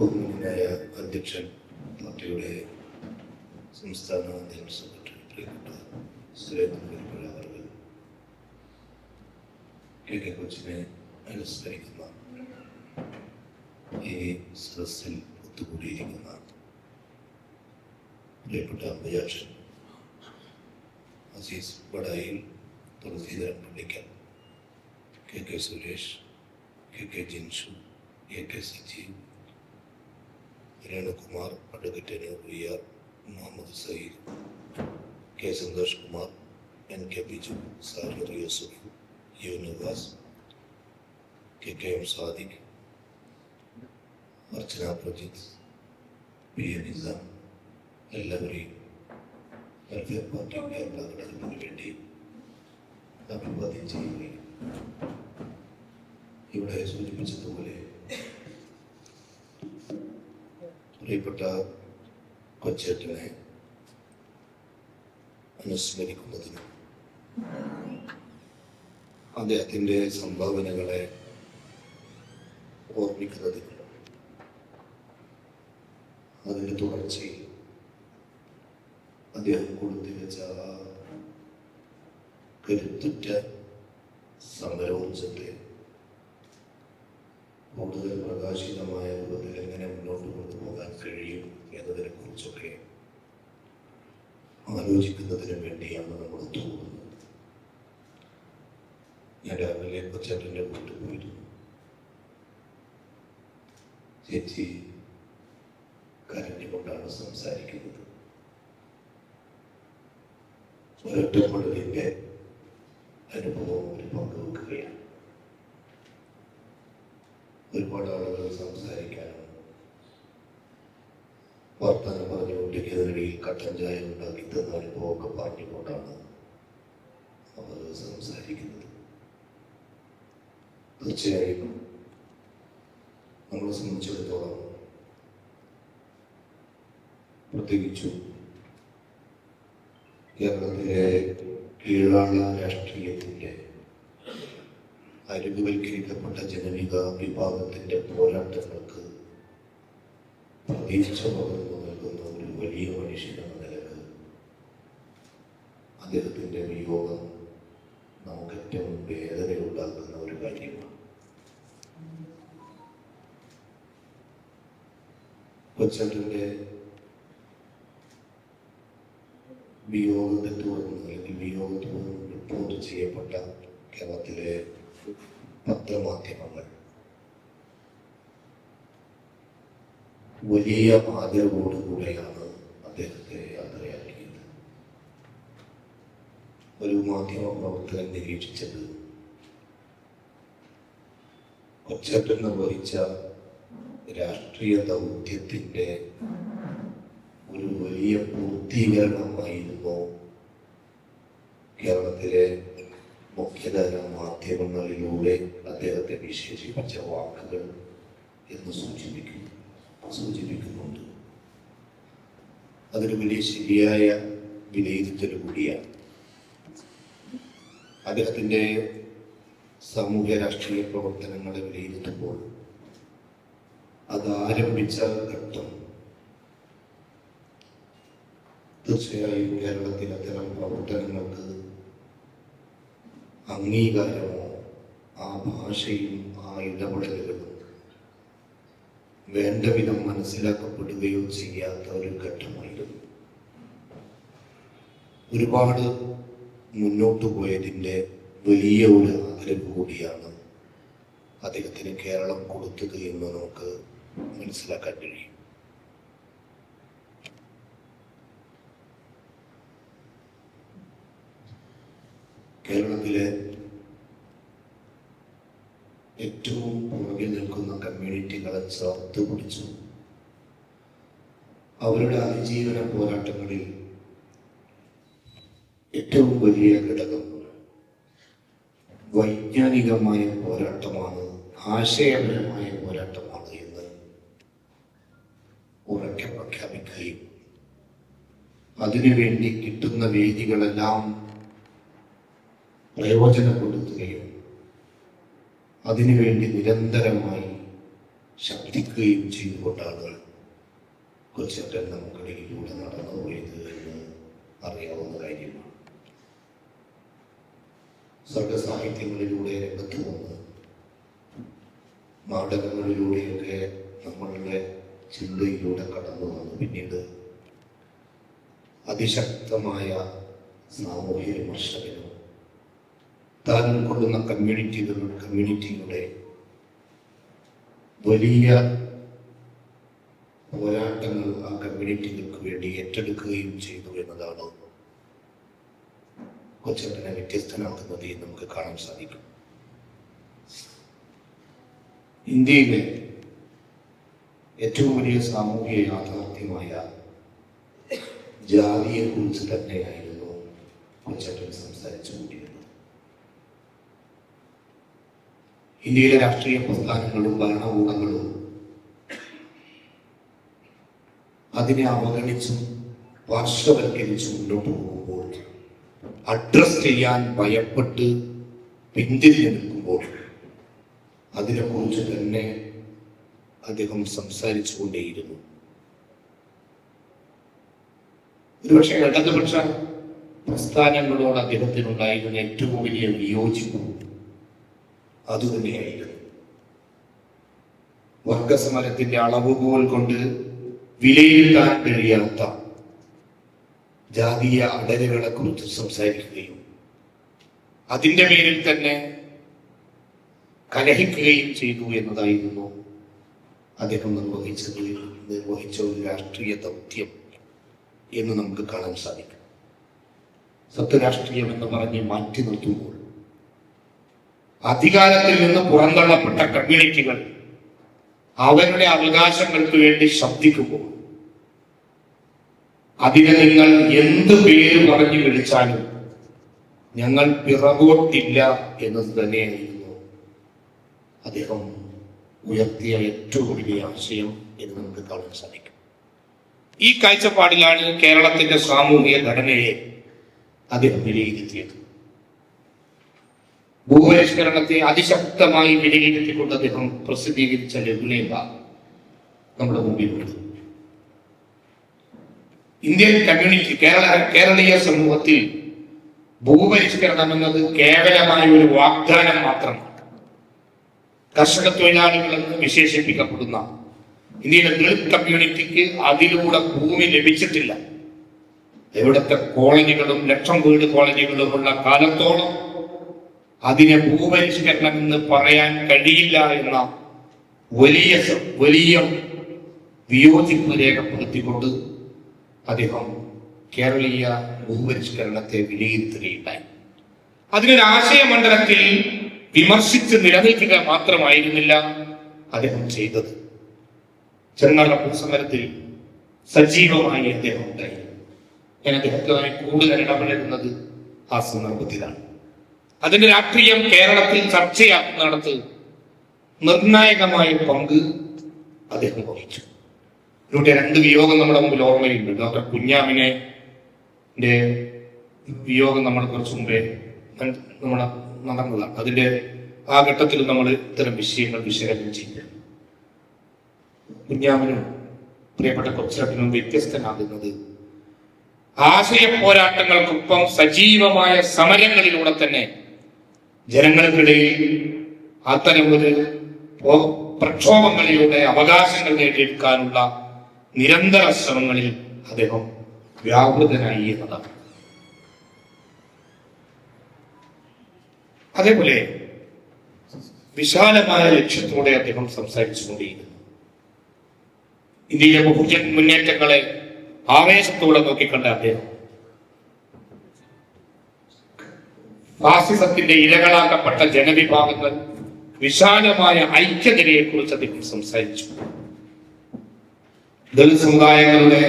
ബഹുമാനായ അധ്യക്ഷൻ പാർട്ടിയുടെ സംസ്ഥാന ജനറൽ സെക്രട്ടറി പ്രിയപ്പെട്ട സുരേന്ദ്രൻ വെളിപ്പുഴ അവർ കെ കെ കൊച്ചിനെ അനുസ്മരിക്കുന്ന ഈ സദസ്സിൽ ഒത്തുകൂടിയിരിക്കുന്ന പ്രിയപ്പെട്ട അമ്പയാക്ഷൻ Azeez Badayil Thulaseedharan Pallikkal K K Suresh K K Jinshu A K Sajeev Renukumar advocate V R Muhammad Sayyid K Santhosh Kumar N K Biju Sahir Yusuf U Nivas K K M Sadiq Archana Prajith P A Nizam എല്ലാവരെയും welfare party Kerala ഘടകത്തിന് വേണ്ടി അഭിവാദ്യം ചെയ്യുകയും ഇവിടെ സൂചിപ്പിച്ചതുപോലെ പ്രിയപ്പെട്ട കൊച്ചേട്ടനെ അനുസ്മരിക്കുന്നതിനും അദ്ദേഹത്തിന്റെ സംഭാവനകളെ ഓർമ്മിക്കുന്നതിനും അതിന്റെ തുടർച്ചയിൽ അദ്ദേഹം കൊടുത്തു വെച്ച കരുത്തുറ്റ സമരോത്സവത്തെ കൂടുതൽ പ്രകാശിതമായ രൂപത്തിൽ എങ്ങനെ മുന്നോട്ട് കൊണ്ടുപോകാൻ കഴിയും എന്നതിനെ കുറിച്ചൊക്കെ ആലോചിക്കുന്നതിന് വേണ്ടിയാണ് നമ്മൾ തോന്നുന്നത്. ഞാൻ രാവിലെ കൊച്ചേട്ടന്റെ വീട്ടിൽ പോയിരുന്നു. ചേച്ചി കരഞ്ഞുകൊണ്ടാണ് സംസാരിക്കുന്നത്. ഒരൊറ്റപ്പെടുവിന്റെ അനുഭവം ഒരു പങ്കുവെക്കുകയാണ്. ഒരുപാട് ആളുകൾ സംസാരിക്കാനും വർത്തമാനം പറഞ്ഞുകൊണ്ടിരിക്കുന്നതിനിടയിൽ കട്ടൻ ചായ ഉണ്ടാക്കി തന്ന അനുഭവമൊക്കെ പറഞ്ഞുകൊണ്ടാണ് അവർ സംസാരിക്കുന്നത്. തീർച്ചയായും നമ്മളെ സംബന്ധിച്ചിടത്തോളം പ്രത്യേകിച്ചും കേരളത്തിലെ കീഴാള രാഷ്ട്രീയത്തിന്റെ അരികുവൽക്കരിക്കപ്പെട്ട ജനവിക വിഭാഗത്തിന്റെ പോരാട്ടങ്ങൾക്ക് പ്രതീക്ഷ പകർന്നു നൽകുന്ന ഒരു വലിയ മനുഷ്യനാണ് നിലയ്ക്ക് അദ്ദേഹത്തിന്റെ വിയോഗം നമുക്ക് ഏറ്റവും വേദനയുണ്ടാക്കുന്ന ഒരു കാര്യമാണ്. കൊച്ചന്റെ വിയോഗത്തെ തുടർന്ന് അല്ലെങ്കിൽ വിയോഗത്തെ റിപ്പോർട്ട് ചെയ്യപ്പെട്ട കേരളത്തിലെ പത്രമാധ്യമങ്ങൾ വലിയ ആദരവോടുകൂടെയാണ് അദ്ദേഹത്തെ യാത്രയാക്കിയത് ഒരു മാധ്യമ പ്രവർത്തകൻ നിരീക്ഷിച്ചത് കൊച്ചേട്ടൻ നിർവഹിച്ച രാഷ്ട്രീയ ദൗത്യത്തിന്റെ ഒരു വലിയ പൂർത്തീകരണമായിരുന്നു കേരളത്തിലെ മുഖ്യധാര മാധ്യമങ്ങളിലൂടെ അദ്ദേഹത്തെ വിശേഷിപ്പിച്ച വാക്കുകൾ എന്ന് സൂചിപ്പിക്കുന്നു സൂചിപ്പിക്കുന്നുണ്ട്. അതൊരു വലിയ ശരിയായ വിലയിരുത്തൽ കൂടിയാണ്. അദ്ദേഹത്തിന്റെ സാമൂഹ്യ രാഷ്ട്രീയ പ്രവർത്തനങ്ങളെ വിലയിരുത്തുമ്പോൾ അത് ആരംഭിച്ച ഘട്ടം തീർച്ചയായും കേരളത്തിൽ അത്തരം പ്രവർത്തനങ്ങൾക്ക് അംഗീകാരമോ ആ ഭാഷയും ആ ഇടപെടലുകളും വേണ്ട വിധം മനസ്സിലാക്കപ്പെടുകയോ ചെയ്യാത്ത ഒരു ഘട്ടമായിരുന്നു. ഒരുപാട് മുന്നോട്ട് പോയതിന്റെ വലിയ ഒരു ആദരവ് കൂടിയാണ് അദ്ദേഹത്തിന് കേരളം കൊടുത്തത് എന്ന് നമുക്ക് മനസ്സിലാക്കാൻ കഴിയും. കേരളത്തിലെ ഏറ്റവും പുറകിൽ നിൽക്കുന്ന കമ്മ്യൂണിറ്റികളെ ചേർത്ത് പിടിച്ചു. അവരുടെ അതിജീവന പോരാട്ടങ്ങളിൽ ഏറ്റവും വലിയ ഘടകം വൈജ്ഞാനികമായ പോരാട്ടമാണ് ആശയപരമായ പോരാട്ടമാണ് എന്ന് ഉറക്കെ പ്രഖ്യാപിക്കുകയും അതിനുവേണ്ടി കിട്ടുന്ന വേദികളെല്ലാം പ്രയോജനപ്പെടുത്തുകയും അതിനുവേണ്ടി നിരന്തരമായി ശക്തിക്കുകയും ചെയ്തുകൊണ്ടാണ് കൊച്ചേട്ടൻ നമുക്കിടയിലൂടെ നടന്നു പോയത് എന്ന് അറിയാവുന്ന കാര്യമാണ്. സർഗസാഹിത്യങ്ങളിലൂടെ രംഗത്ത് വന്ന് നാടകങ്ങളിലൂടെയൊക്കെ നമ്മളുടെ ചിന്തയിലൂടെ കടന്നു വന്നു പിന്നീട് അതിശക്തമായ സാമൂഹ്യ വിമർശകനും താൻ കമ്മ്യൂണിറ്റികൾ കമ്മ്യൂണിറ്റിയുടെ വലിയ പോരാട്ടങ്ങൾ ആ കമ്മ്യൂണിറ്റികൾക്ക് വേണ്ടി ഏറ്റെടുക്കുകയും ചെയ്തു എന്നതാണ് കൊച്ചേട്ടനെ വ്യത്യസ്തനാക്കുന്നത് നമുക്ക് കാണാൻ സാധിക്കും. ഇന്ത്യയിലെ ഏറ്റവും വലിയ സാമൂഹിക യാഥാർത്ഥ്യമായ ജാതിയെ കുറിച്ച് തന്നെയായിരുന്നു കൊച്ചേട്ടൻ സംസാരിച്ചു കൊണ്ടിരുന്നത് ഇന്ത്യയിലെ രാഷ്ട്രീയ പ്രസ്ഥാനങ്ങളും ഭരണകൂടങ്ങളും അതിനെ അവഗണിച്ചും പാർശ്വവൽക്കരിച്ചും മുന്നോട്ട് പോകുമ്പോൾ അഡ്രസ് ചെയ്യാൻ ഭയപ്പെട്ട് പിന്തിരിഞ്ഞു നിൽക്കുമ്പോൾ അതിനെക്കുറിച്ച് തന്നെ അദ്ദേഹം സംസാരിച്ചു കൊണ്ടേയിരുന്നു ഒരുപക്ഷെ ഇടതുപക്ഷ പ്രസ്ഥാനങ്ങളോട് അദ്ദേഹത്തിനുണ്ടായിരുന്ന ഏറ്റവും വലിയ വിയോജിപ്പും അതുതന്നെയായിരുന്നു വർഗസമരത്തിന്റെ അളവുകോൽ കൊണ്ട് വിലയിരുത്താൻ കഴിയാത്ത ജാതീയ അടലുകളെ കുറിച്ച് സംസാരിക്കുകയും അതിന്റെ പേരിൽ തന്നെ കലഹിക്കുകയും ചെയ്തു എന്നതായിരുന്നു അദ്ദേഹം നിർവഹിച്ചത്. നിർവഹിച്ച ഒരു രാഷ്ട്രീയ ദൗത്യം എന്ന് നമുക്ക് കാണാൻ സാധിക്കും. സത്യരാഷ്ട്രീയം എന്ന് പറഞ്ഞ് മാറ്റി നിർത്തുമ്പോൾ അധികാരത്തിൽ നിന്ന് പുറന്തള്ളപ്പെട്ട കമ്മ്യൂണിറ്റികൾ അവരുടെ അവകാശങ്ങൾക്ക് വേണ്ടി ശബ്ദിക്കുമ്പോൾ അതിനെ നിങ്ങൾ എന്ത് പേര് പറഞ്ഞു വിളിച്ചാലും ഞങ്ങൾ പിറകോട്ടില്ല എന്നത് തന്നെയായിരുന്നു അദ്ദേഹം ഉയർത്തിയ ഏറ്റവും വലിയ ആശയം എന്ന് നമുക്ക് കാണാൻ സാധിക്കും. ഈ കാഴ്ചപ്പാടിലാണ് കേരളത്തിന്റെ സാമൂഹിക ഘടനയെ അദ്ദേഹം വിലയിരുത്തിയത്. ഭൂപരിഷ്കരണത്തെ അതിശക്തമായി വിലയിരുത്തിക്കൊണ്ട് അദ്ദേഹം പ്രസിദ്ധീകരിച്ച ലഘുലേഖ നമ്മുടെ മുമ്പിലുണ്ട് ഇന്ത്യൻ കമ്മ്യൂണിറ്റി കേരള കേരളീയ സമൂഹത്തിൽ ഭൂപരിഷ്കരണം എന്നത് കേവലമായ ഒരു വാഗ്ദാനം മാത്രമാണ് കർഷക തൊഴിലാളികൾ എന്ന് വിശേഷിപ്പിക്കപ്പെടുന്ന ഇന്ത്യയിലെ ദളിത് കമ്മ്യൂണിറ്റിക്ക് അതിലൂടെ ഭൂമി ലഭിച്ചിട്ടില്ല. ഇവിടുത്തെ കോളനികളും ലക്ഷം വീട് കോളനികളും ഉള്ള കാലത്തോളം അതിനെ ഭൂപരിഷ്കരണം എന്ന് പറയാൻ കഴിയില്ല എന്ന വലിയ വലിയ വിയോജിപ്പ് രേഖപ്പെടുത്തിക്കൊണ്ട് അദ്ദേഹം കേരളീയ ഭൂപരിഷ്കരണത്തെ വിലയിരുത്തുകയുണ്ടായി. അതിനൊരു ആശയമണ്ഡലത്തിൽ വിമർശിച്ച് നിലനിൽക്കുക മാത്രമായിരുന്നില്ല അദ്ദേഹം ചെയ്തത്. ചെന്നറ ഭൂസമരത്തിൽ സജീവമായി അദ്ദേഹം ഉണ്ടായി. ഞാൻ അദ്ദേഹത്തുമായി കൂടുതൽ ഇടപെടുന്നത് ആ സന്ദർഭത്തിലാണ്. അതിന്റെ രാഷ്ട്രീയം കേരളത്തിൽ ചർച്ചയാക്കുന്നിടത്ത് നിർണായകമായ പങ്ക് അദ്ദേഹം വഹിച്ചു. ഇവിടെ രണ്ട് വിയോഗം നമ്മുടെ മുമ്പിൽ ഓർമ്മയുണ്ട് ഡോക്ടർ കുഞ്ഞാമിനെ വിയോഗം നമ്മൾ കുറച്ചു മുമ്പേ നമ്മൾ നടന്നതാണ്. അതിന്റെ ആ ഘട്ടത്തിൽ നമ്മൾ ഇത്തരം വിഷയങ്ങൾ വിശകലനം ചെയ്യുക. കുഞ്ഞാമിനും പ്രിയപ്പെട്ട കൊച്ചപ്പിനും വ്യത്യസ്തനാകുന്നത് ആശയ പോരാട്ടങ്ങൾക്കൊപ്പം സജീവമായ സമരങ്ങളിലൂടെ തന്നെ ജനങ്ങൾക്കിടയിൽ അത്തരം ഒരു പോ- പ്രക്ഷോഭങ്ങളിലൂടെ അവകാശങ്ങൾ നേടിയെടുക്കാനുള്ള നിരന്തര ശ്രമങ്ങളിൽ അദ്ദേഹം വ്യാപൃതനായി എന്നതാണ്. അതേപോലെ വിശാലമായ ലക്ഷ്യത്തോടെ അദ്ദേഹം സംസാരിച്ചുകൊണ്ടിരുന്നു ഇന്ത്യയിലെ ബഹുജൻ മുന്നേറ്റങ്ങളെ ആവേശത്തോടെ നോക്കിക്കണ്ട അദ്ദേഹം. ഫാസിസത്തിന്റെ ഇരകളാക്കപ്പെട്ട ജനവിഭാഗങ്ങൾ വിശാലമായ ഐക്യനിരയെ കുറിച്ച് അദ്ദേഹം സംസാരിച്ചു. ദളിത് സമുദായങ്ങളുടെ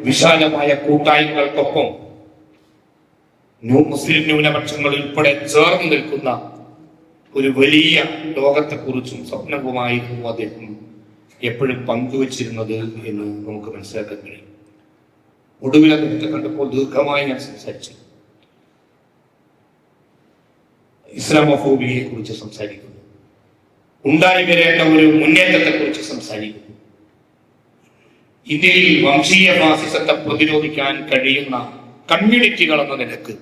വിശാലമായ കൂട്ടായ്മകൾക്കൊപ്പം മുസ്ലിം ന്യൂനപക്ഷങ്ങൾ ഉൾപ്പെടെ ചേർന്ന് നിൽക്കുന്ന ഒരു വലിയ ലോകത്തെക്കുറിച്ചും സ്വപ്നവുമായിരുന്നു അദ്ദേഹം എപ്പോഴും പങ്കുവച്ചിരുന്നത് എന്ന് നമുക്ക് മനസ്സിലാക്കാൻ കഴിയും. അദ്ദേഹത്തെ കണ്ടപ്പോൾ ദീർഘമായി ഞാൻ സംസാരിച്ചു. ഇസ്ലാമോഫോബിയയെ കുറിച്ച് സംസാരിക്കുന്നു. ഉണ്ടായി വരേണ്ട ഒരു മുന്നേറ്റത്തെക്കുറിച്ച് സംസാരിക്കുന്നു. ഇന്ത്യയിൽ വംശീയ ഫാസിസത്തെ പ്രതിരോധിക്കാൻ കഴിയുന്ന കമ്മ്യൂണിറ്റികൾ എന്ന നിലയ്ക്ക്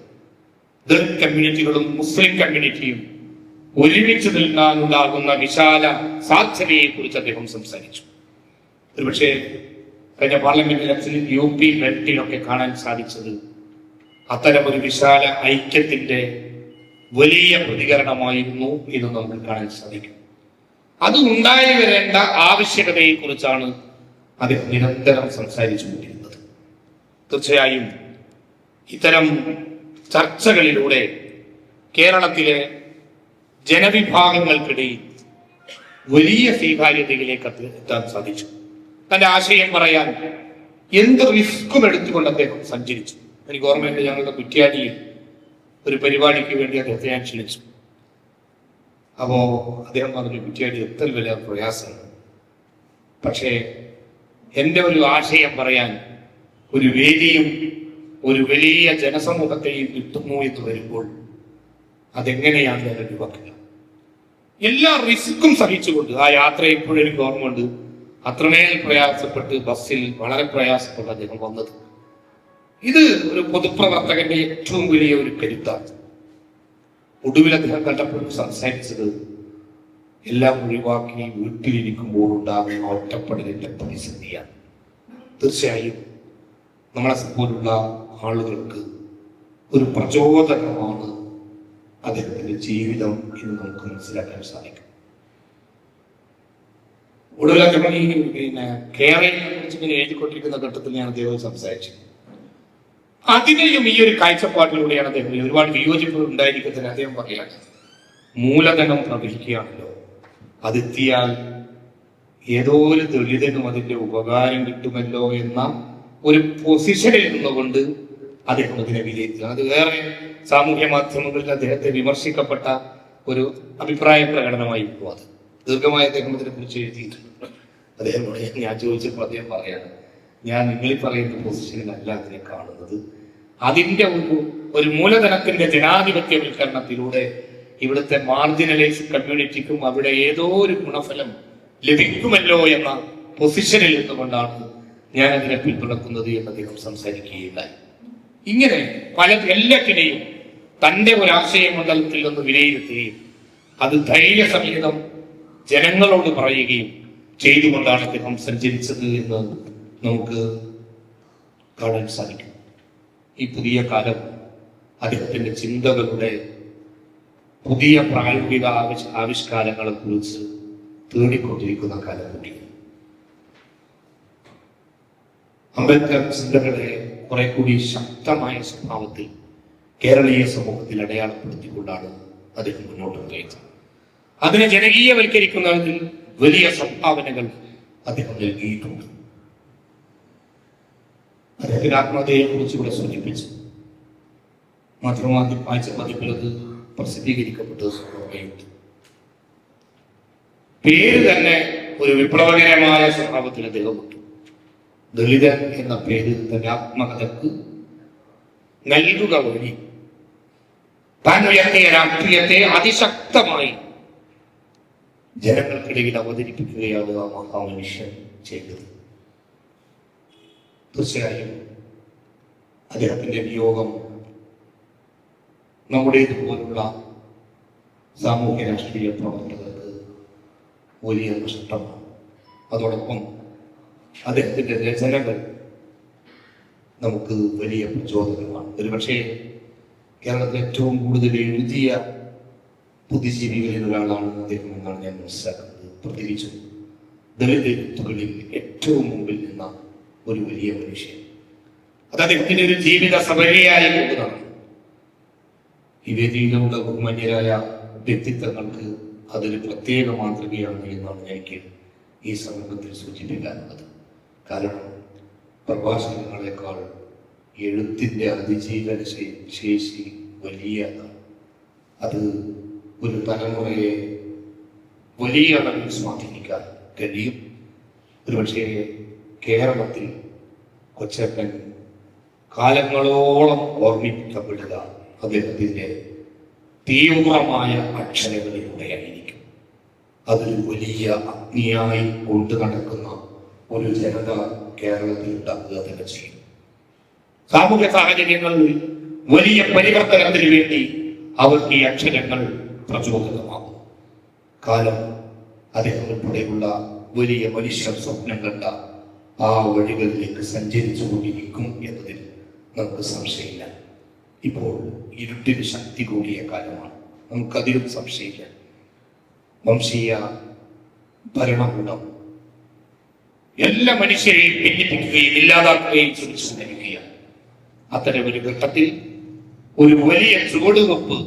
ദളിത് കമ്മ്യൂണിറ്റികളും മുസ്ലിം കമ്മ്യൂണിറ്റിയും ഒരുമിച്ച് നിൽക്കാനുണ്ടാകുന്ന വിശാല സാധ്യതയെ കുറിച്ച് അദ്ദേഹം സംസാരിച്ചു. ഒരുപക്ഷെ കഴിഞ്ഞ പാർലമെന്റ് ഇലക്ഷനിൽ യു പി ബെൽറ്റിലൊക്കെ കാണാൻ സാധിച്ചത് അത്തരം ഒരു വിശാല ഐക്യത്തിന്റെ വലിയ പ്രതികരണമായിരുന്നു എന്ന് നമുക്ക് കാണാൻ സാധിക്കും. അത് ഉണ്ടായി വരേണ്ട ആവശ്യകതയെ കുറിച്ചാണ് അദ്ദേഹം നിരന്തരം സംസാരിച്ചു കൊണ്ടിരുന്നത്. തീർച്ചയായും ഇത്തരം ചർച്ചകളിലൂടെ കേരളത്തിലെ ജനവിഭാഗങ്ങൾക്കിടയിൽ വലിയ സ്വീകാര്യതയിലേക്ക് എത്താൻ സാധിച്ചു. തന്റെ ആശയം പറയാൻ എന്ത് റിസ്ക്കും എടുത്തുകൊണ്ട് അദ്ദേഹം സഞ്ചരിച്ചു. എനിക്ക് ഓർമ്മയുണ്ട് ഞങ്ങളുടെ കുറ്റ്യാടിയിൽ ഒരു പരിപാടിക്ക് വേണ്ടി അദ്ദേഹത്തെ ഞാൻ ക്ഷണിച്ചു അപ്പോ അദ്ദേഹം പറഞ്ഞു കുട്ടിയായിട്ട് എത്ര വലിയ പ്രയാസമാണ് പക്ഷേ എന്റെ ഒരു ആശയം പറയാൻ ഒരു വേദിയും ഒരു വലിയ ജനസമൂഹത്തെയും കിട്ടുന്നു എന്ന് വരുമ്പോൾ അതെങ്ങനെയാണ് ഞാൻ ഒഴിവാക്കുക എല്ലാ റിസ്ക്കും സഹിച്ചുകൊണ്ട് ആ യാത്ര ഇപ്പോഴും എനിക്ക് ഓർമ്മയുണ്ട്. അത്രമേൽ പ്രയാസപ്പെട്ട് ബസ്സിൽ വളരെ പ്രയാസപ്പെട്ട് അദ്ദേഹം വന്നത്. ഇത് ഒരു പൊതുപ്രവർത്തകന്റെ ഏറ്റവും വലിയ ഒരു കരുത്താണ് ഒടുവിൽ അദ്ദേഹം കണ്ടപ്പോൾ സംസാരിച്ചത് എല്ലാം ഒഴിവാക്കി വീട്ടിലിരിക്കുമ്പോൾ ഉണ്ടാകുന്ന ഒറ്റപ്പെടലിന്റെ പ്രതിസന്ധിയാണ്. തീർച്ചയായും നമ്മളെ പോലുള്ള ആളുകൾക്ക് ഒരു പ്രചോദനമാണ് അദ്ദേഹത്തിന്റെ ജീവിതം എന്ന് നമുക്ക് മനസ്സിലാക്കാൻ സാധിക്കും. ഒടുവിലെ പിന്നെ കേരളയെ കുറിച്ച് ഇങ്ങനെ എഴുതിക്കൊണ്ടിരിക്കുന്ന ഘട്ടത്തിൽ ഞാൻ അദ്ദേഹം സംസാരിച്ചു. അതിനെയും ഈ ഒരു കാഴ്ചപ്പാടിലൂടെയാണ് അദ്ദേഹം ഒരുപാട് വിയോജിപ്പ് ഉണ്ടായിരിക്കുന്നതിന് അദ്ദേഹം പറയുകയാണ് മൂലധനം പ്രവഹിക്കുകയാണല്ലോ. അതെത്തിയാൽ ഏതോ ഒരു ദളിതനും അതിന്റെ ഉപകാരം കിട്ടുമല്ലോ എന്ന ഒരു പൊസിഷനിൽ നിന്നുകൊണ്ട് അദ്ദേഹം അതിനെ വിലയിരുത്തുക അത് വേറെ സാമൂഹ്യ മാധ്യമങ്ങളിൽ അദ്ദേഹത്തെ വിമർശിക്കപ്പെട്ട ഒരു അഭിപ്രായ പ്രകടനമായിരുന്നു അത് ദീർഘമായി അദ്ദേഹം അതിനെ കുറിച്ച് എഴുതിയിട്ടുണ്ട്. അദ്ദേഹം ഞാൻ ചോദിച്ചപ്പോൾ അദ്ദേഹം പറയാണ് ഞാൻ നിങ്ങൾ പറയുന്ന പൊസിഷനിലല്ല അതിനെ കാണുന്നത്. അതിന്റെ ഒരു ഒരു മൂലധനത്തിന്റെ ജനാധിപത്യവൽക്കരണത്തിലൂടെ ഇവിടുത്തെ മാർജിനലൈസ് കമ്മ്യൂണിറ്റിക്കും അവിടെ ഏതോ ഒരു ഗുണഫലം ലഭിക്കുമല്ലോ എന്ന പൊസിഷനിൽ നിന്നുകൊണ്ടാണ് ഞാൻ അതിനെ പിന്തുണക്കുന്നത് എന്ന് അദ്ദേഹം സംസാരിക്കുകയുണ്ടായി. ഇങ്ങനെ പല എല്ലാത്തിനെയും തന്റെ ഒരാശയ മണ്ഡലത്തിൽ നിന്ന് വിലയിരുത്തുകയും അത് ധൈര്യസമേതം ജനങ്ങളോട് പറയുകയും ചെയ്തുകൊണ്ടാണ് അദ്ദേഹം സഞ്ചരിച്ചത് എന്ന് നമുക്ക് കാണാൻ സാധിക്കും. ഈ പുതിയ കാലം അദ്ദേഹത്തിന്റെ ചിന്തകളുടെ പുതിയ പ്രായോഗിക ആവിഷ് ആവിഷ്കാരങ്ങളെ കുറിച്ച് തേടിക്കൊണ്ടിരിക്കുന്ന കാലം കൂടിയാണ് അംബേദ്കർ ചിന്തകളെ കുറെ കൂടി ശക്തമായ സ്വഭാവത്തിൽ കേരളീയ സമൂഹത്തിൽ അടയാളപ്പെടുത്തിക്കൊണ്ടാണ് അദ്ദേഹം മുന്നോട്ട് പോയത്. അതിനെ ജനകീയവൽക്കരിക്കുന്നതിൽ വലിയ സംഭാവനകൾ അദ്ദേഹം നൽകിയിട്ടുണ്ട്. ആത്മഹത്യയെ കുറിച്ച് ഇവിടെ സൂചിപ്പിച്ചു. മാധ്യമ വായിച്ച പതിപ്പിൽ അത് പ്രസിദ്ധീകരിക്കപ്പെട്ടത് ഓർമ്മയുണ്ട് പേര് തന്നെ ഒരു വിപ്ലവകരമായ സ്വഭാവത്തിൽ അദ്ദേഹം വിട്ടു ദളിതൻ എന്ന പേര് തന്റെ ആത്മകഥക്ക് നൽകുക വഴി താൻ ഉയർത്തിയ രാഷ്ട്രീയത്തെ അതിശക്തമായി ജനങ്ങൾക്കിടയിൽ അവതരിപ്പിക്കുകയാണ് ആ മഹാമനുഷ്യൻ ചെയ്തത്. തീർച്ചയായും അദ്ദേഹത്തിന്റെ വിയോഗം നമ്മുടെ ഇതുപോലുള്ള സാമൂഹ്യ രാഷ്ട്രീയ പ്രവർത്തകർക്ക് വലിയ നഷ്ടമാണ്. അതോടൊപ്പം അദ്ദേഹത്തിന്റെ രചനകൾ നമുക്ക് വലിയ പ്രചോദനമാണ്. ഒരുപക്ഷെ കേരളത്തിൽ ഏറ്റവും കൂടുതൽ എഴുതിയ ബുദ്ധിജീവികളിൽ ഒരാളാണ് അദ്ദേഹം എന്നാണ് ഞാൻ മനസ്സിലാക്കുന്നത്. പ്രത്യേകിച്ചും ദളിത് എഴുത്തുകളിൽ ഏറ്റവും മുമ്പിൽ ഒരു വലിയ മനുഷ്യൻ. അത് അദ്ദേഹത്തിന്റെ ഒരു ജീവിത സമരയായി പോകുന്നതാണ് ഈ വേദിയിലുള്ള ബഹുമാന്യരായ വ്യക്തിത്വങ്ങൾക്ക് അതൊരു പ്രത്യേക മാതൃകയാണ് എന്നാണ് എനിക്ക് ഈ സമൂഹത്തിൽ സൂചിപ്പിക്കാനുള്ളത്. കാരണം പ്രഭാഷണങ്ങളെക്കാൾ എഴുത്തിന്റെ അതിജീവന ശേഷി വലിയതാണ് അത് ഒരു തലമുറയെ വലിയ അളവിൽ സ്വാധീനിക്കാൻ കഴിയും. ഒരുപക്ഷെ കേരളത്തിൽ കൊച്ചപ്പൻ കാലങ്ങളോളം ഓർമ്മിപ്പിക്കപ്പെടുക അദ്ദേഹത്തിന്റെ തീവ്രമായ അക്ഷരങ്ങളിലൂടെയായിരിക്കും. അതൊരു വലിയ അഗ്നിയായി കൊണ്ടു നടക്കുന്ന ഒരു ജനത കേരളത്തിൽ ഉണ്ടാക്കുക തന്നെ ചെയ്യും. സാമൂഹ്യ സാഹചര്യങ്ങളിൽ വലിയ പരിവർത്തനത്തിന് വേണ്ടി അവർക്ക് ഈ അക്ഷരങ്ങൾ പ്രചോദനമാകും. കാലം അദ്ദേഹം ഉൾപ്പെടെയുള്ള വലിയ മനുഷ്യർ സ്വപ്നം കണ്ട ആ വഴികളിലേക്ക് സഞ്ചരിച്ചു കൊണ്ടിരിക്കും എന്നതിൽ നമുക്ക് സംശയമില്ല. ഇപ്പോൾ ഇരുട്ടിന് ശക്തി കൂടിയ കാലമാണ്. നമുക്കതിലും സംശയമില്ല. വംശീയ ഭരണകൂടം എല്ലാ മനുഷ്യരെയും ഭിന്നിപ്പിക്കുകയും ഇല്ലാതാക്കുകയും ശ്രമിച്ചുകൊണ്ടിരിക്കുകയാണ് അത്തരം ഒരു ഘട്ടത്തിൽ ഒരു വലിയ ചുവടുവെപ്പ്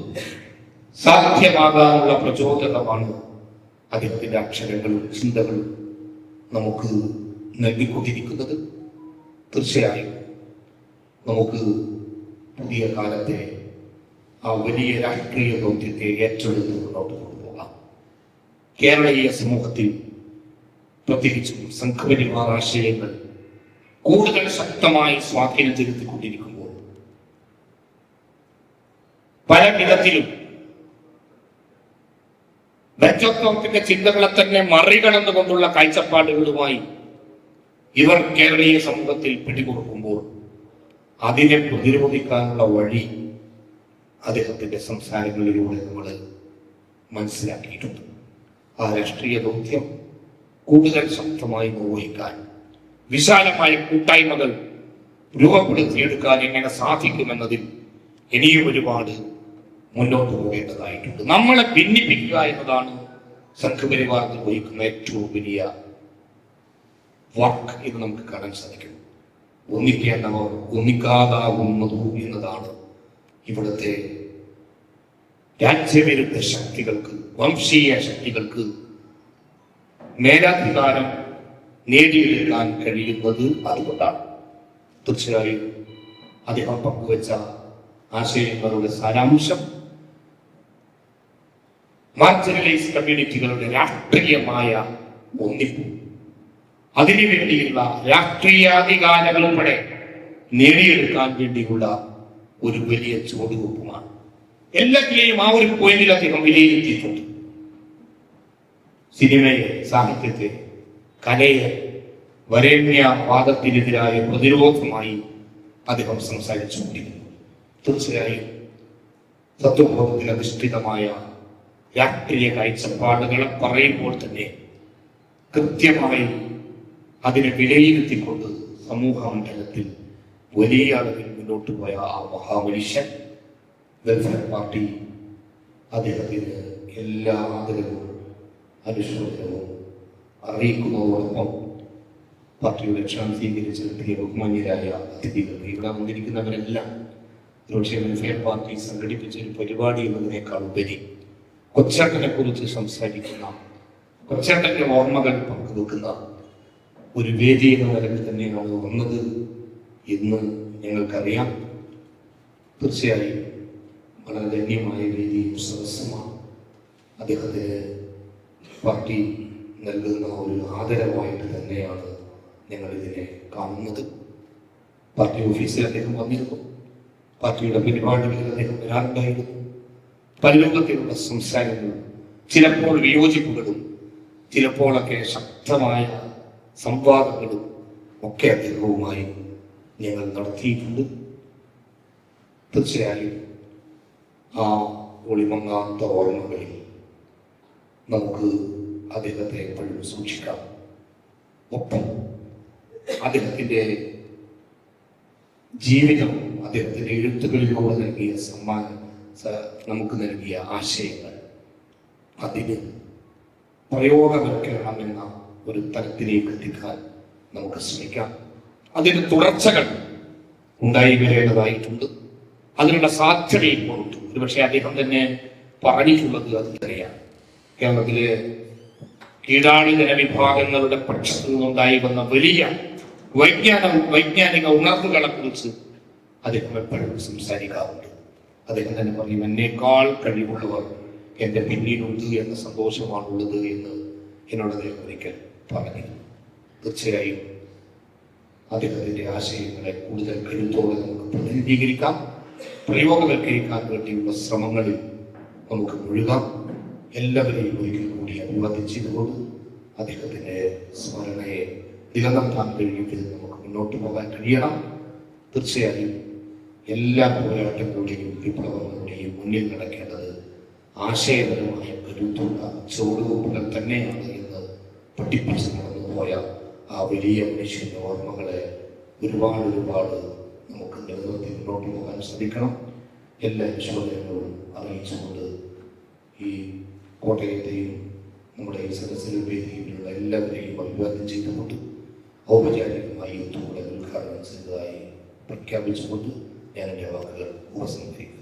സാധ്യമാകാനുള്ള പ്രചോദനമാണ് അദ്ദേഹത്തിന്റെ അക്ഷരങ്ങളും ചിന്തകളും നമുക്ക് നൽകിക്കൊണ്ടിരിക്കുന്നത് തീർച്ചയായും നമുക്ക് പുതിയ കാലത്തെ ആ വലിയ രാഷ്ട്രീയ ദൗത്യത്തെ ഏറ്റെടുത്ത് മുന്നോട്ട് കൊണ്ടുപോകാം. കേരളീയ സമൂഹത്തിൽ പ്രത്യേകിച്ചും സംഘപരിവാർ ആശയങ്ങൾ കൂടുതൽ ശക്തമായി സ്വാധീനം ചെലുത്തിക്കൊണ്ടിരിക്കുമ്പോൾ പല വിധത്തിലും ബെഞ്ചോത്തോത്തിന്റെ ചിന്തകളെ തന്നെ മറികടന്നുകൊണ്ടുള്ള കാഴ്ചപ്പാടുകളുമായി ഇവർ കേരളീയ സമൂഹത്തിൽ പിടികൊടുക്കുമ്പോൾ അതിനെ പ്രതിരോധിക്കാനുള്ള വഴി അദ്ദേഹത്തിന്റെ സംസാരങ്ങളിലൂടെ നമ്മൾ മനസ്സിലാക്കിയിട്ടുണ്ട്. ആ രാഷ്ട്രീയ ദൗത്യം കൂടുതൽ ശക്തമായി നിർവഹിക്കാൻ വിശാലമായ കൂട്ടായ്മകൾ രൂപപ്പെടുത്തിയെടുക്കാൻ എങ്ങനെ സാധിക്കുമെന്നതിൽ ഇനിയും ഒരുപാട് മുന്നോട്ട് പോകേണ്ടതായിട്ടുണ്ട്. നമ്മളെ ഭിന്നിപ്പിക്കുക എന്നതാണ് സംഘപരിവാർ നിർവഹിക്കുന്ന ഏറ്റവും വലിയ വർക്ക് എന്ന് നമുക്ക് കാണാൻ സാധിക്കും. ഒന്നിക്കേണ്ടവർ ഒന്നിക്കാതാകുന്നതു എന്നതാണ് ഇവിടുത്തെ രാജ്യവിരുദ്ധ ശക്തികൾക്ക് വംശീയ ശക്തികൾക്ക് മേലാധികാരം നേടിയെടുക്കാൻ കഴിയുന്നത് അതുകൊണ്ടാണ്. തീർച്ചയായും അദ്ദേഹം പങ്കുവച്ച ആശയങ്ങളുടെ സാരാംശം മാർജിനലൈസ് കമ്മ്യൂണിറ്റികളുടെ രാഷ്ട്രീയമായ ഒന്നിപ്പ് അതിനുവേണ്ടിയുള്ള രാഷ്ട്രീയാധികാരങ്ങൾ ഉൾപ്പെടെ നേടിയെടുക്കാൻ വേണ്ടിയുള്ള ഒരു വലിയ ചുവടുവെപ്പുമാണ്. എല്ലാത്തിലെയും ആ ഒരു പോയിന്റിൽ വിലയിരുത്തിയിട്ടുണ്ട്. സിനിമയെ സാഹിത്യത്തെ കലയെ വരേണ്യവാദത്തിനെതിരായ പ്രതിരോധമായി അദ്ദേഹം സംസാരിച്ചുകൊണ്ടിരുന്നു. തീർച്ചയായും തത്വബോധത്തിൽ അധിഷ്ഠിതമായ രാഷ്ട്രീയ കാഴ്ചപ്പാടുകളെ പറയുമ്പോൾ തന്നെ കൃത്യമായി അതിനെ വിലയിരുത്തിക്കൊണ്ട് സമൂഹ മണ്ഡലത്തിൽ വലിയ അളവിൽ മുന്നോട്ട് പോയ ആ മഹാമനുഷ്യൻ വെൽഫെയർ പാർട്ടി അദ്ദേഹത്തിന് എല്ലാ ആദരവും അനുശോചനവും അറിയിക്കുന്നതോടൊപ്പം പാർട്ടിയുടെ ക്ഷണം സ്വീകരിച്ച ബഹുമാന്യരായ അതിഥികൾ ഇവിടെ വന്നിരിക്കുന്നവരെല്ലാം ഒരുപക്ഷെ വെൽഫെയർ പാർട്ടി സംഘടിപ്പിച്ച ഒരു പരിപാടി എന്നതിനേക്കാൾ ഉപരി കൊച്ചാട്ടനെ കുറിച്ച് സംസാരിക്കുന്ന കൊച്ചാട്ടന്റെ ഓർമ്മകൾ പങ്കുവെക്കുന്ന ഒരു വേദി എന്ന നിലയിൽ തന്നെയാണ് വന്നത് എന്ന് ഞങ്ങൾക്കറിയാം. തീർച്ചയായും വളരെ ധന്യമായ രീതിയിൽ സദസ്സമാണ് അദ്ദേഹത്തിന് പാർട്ടി നൽകുന്ന ഒരു ആദരവായിട്ട് തന്നെയാണ് ഞങ്ങളിതിനെ കാണുന്നത്. പാർട്ടി ഓഫീസിൽ അദ്ദേഹം വന്നിരുന്നു. പാർട്ടിയുടെ പരിപാടികളിൽ അദ്ദേഹം വരാറുണ്ടായിരുന്നു. പരലോകത്തിലുള്ള സംസാരങ്ങളും ചിലപ്പോൾ വിയോജിപ്പുകളും ചിലപ്പോഴൊക്കെ ശക്തമായ സംവാദങ്ങളും ഒക്കെ അദ്ദേഹവുമായി ഞങ്ങൾ നടത്തിയിട്ടുണ്ട്. തീർച്ചയായും ആ ഒളിമങ്ങാത്ത ഓർമ്മകളിൽ നമുക്ക് അദ്ദേഹത്തെ എപ്പോഴും സൂക്ഷിക്കാം. ഒപ്പം അദ്ദേഹത്തിന്റെ ജീവിതം അദ്ദേഹത്തിന്റെ എഴുത്തുകളിലൂടെ നൽകിയ സമ്മാനം നമുക്ക് നൽകിയ ആശയങ്ങൾ അതിന് പ്രയോഗവൽക്കരണം എന്ന ഒരു തലത്തിലേക്ക് എത്തിക്കാൻ നമുക്ക് ശ്രമിക്കാം. അതിന് തുടർച്ചകൾ ഉണ്ടായി വരേണ്ടതായിട്ടുണ്ട്. അതിനുള്ള സാധ്യത ഇപ്പോഴുണ്ട്. ഒരുപക്ഷെ അദ്ദേഹം തന്നെ പറഞ്ഞിട്ടുള്ളത് അത് തന്നെയാണ്. കേരളത്തിലെ കീഴാളിതര വിഭാഗങ്ങളുടെ പക്ഷത്തു നിന്നുണ്ടായി വന്ന വലിയ വൈജ്ഞാന വൈജ്ഞാനിക ഉണർവുകളെ കുറിച്ച് അദ്ദേഹം എപ്പോഴും സംസാരിക്കാറുണ്ട്. അദ്ദേഹം തന്നെ പറയും എന്നേക്കാൾ കഴിവുള്ളവർ എന്റെ പിന്നിലുണ്ട് എന്ന സന്തോഷമാണുള്ളത് എന്ന് എന്നോട് അദ്ദേഹം ഒരിക്കൽ പറഞ്ഞു. തീർച്ചയായും അദ്ദേഹത്തിന്റെ ആശയങ്ങളെ കൂടുതൽ കരുത്തോടെ നമുക്ക് പ്രതിനിധീകരിക്കാം. പ്രയോഗവൽക്കരിക്കാൻ വേണ്ടിയുള്ള ശ്രമങ്ങളിൽ നമുക്ക് മുഴുകാം. എല്ലാവരെയും ഒരിക്കൽ കൂടി അനുവദിച്ചതുകൊണ്ട് അദ്ദേഹത്തിന്റെ സ്മരണയെ നിലനിർത്താൻ കഴിയുമെങ്കിൽ നമുക്ക് മുന്നോട്ട് പോകാൻ കഴിയണം. തീർച്ചയായും എല്ലാ പോരാട്ടങ്ങളുടെയും വിപ്ലവങ്ങളുടെയും മുന്നിൽ നടക്കേണ്ടത് ആശയപരമായ കരുത്തുള്ള ചുവടുവെപ്പുകൾ തന്നെയാണ്. പഠിപ്പിച്ച് നടന്നുപോയ ആ വലിയ മനുഷ്യന്റെ ഓർമ്മകളെ ഒരുപാട് ഒരുപാട് നമുക്ക് നിലനിർത്തി മുന്നോട്ട് പോകാൻ ശ്രമിക്കണം. എല്ലാ വിശ്വാസങ്ങളും അറിയിച്ചുകൊണ്ട് ഈ കോട്ടയത്തെയും നമ്മുടെ ഈ സദസ്സിലെ വേദിയിലുള്ള എല്ലാവരെയും അഭിവാദ്യം ചെയ്തുകൊണ്ട് ഔപചാരികമായി ഒത്തുകൂടെ ഉദ്ഘാടനം ചെയ്തതായി പ്രഖ്യാപിച്ചുകൊണ്ട് ഞാൻ എന്റെ വാക്കുകൾ ഉപസംഹരിക്കുന്നു